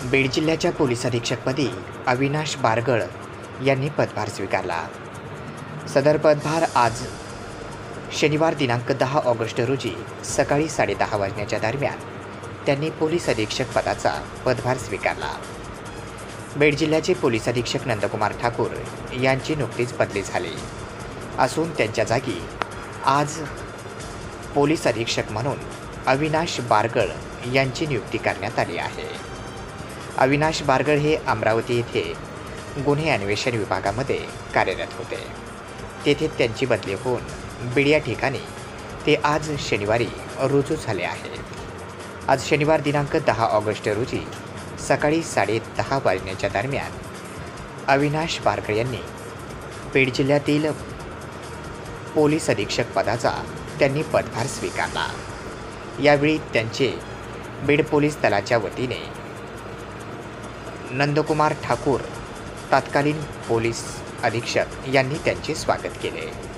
बीड जिल्ह्याच्या पोलीस अधीक्षकपदी अविनाश बारगळ यांनी पदभार स्वीकारला. सदर पदभार आज शनिवार दिनांक दहा ऑगस्ट रोजी सकाळी साडेदहा वाजण्याच्या दरम्यान त्यांनी पोलीस अधीक्षक पदाचा पदभार स्वीकारला. बीड जिल्ह्याचे पोलीस अधीक्षक नंदकुमार ठाकूर यांची नुकतीच बदली झाली. असून त्यांच्या जागी आज पोलीस अधीक्षक म्हणून अविनाश बारगळ यांची नियुक्ती करण्यात आली आहे. अविनाश बारगळ हे अमरावती येथे गुन्हे अन्वेषण विभागामध्ये कार्यरत होते. तेथे त्यांची बदली होऊन बीड या ठिकाणी ते आज शनिवारी रुजू झाले आहे आज शनिवार दिनांक दहा ऑगस्ट रोजी सकाळी साडे दहा वाजण्याच्या दरम्यान अविनाश बारगळ यांनी बीड जिल्ह्यातील पोलीस अधीक्षक पदाचा त्यांनी पदभार स्वीकारला. यावेळी त्यांचे बीड पोलीस दलाच्या वतीने नंदकुमार ठाकूर तत्कालीन पोलीस अधीक्षक यांनी त्यांचे स्वागत केले.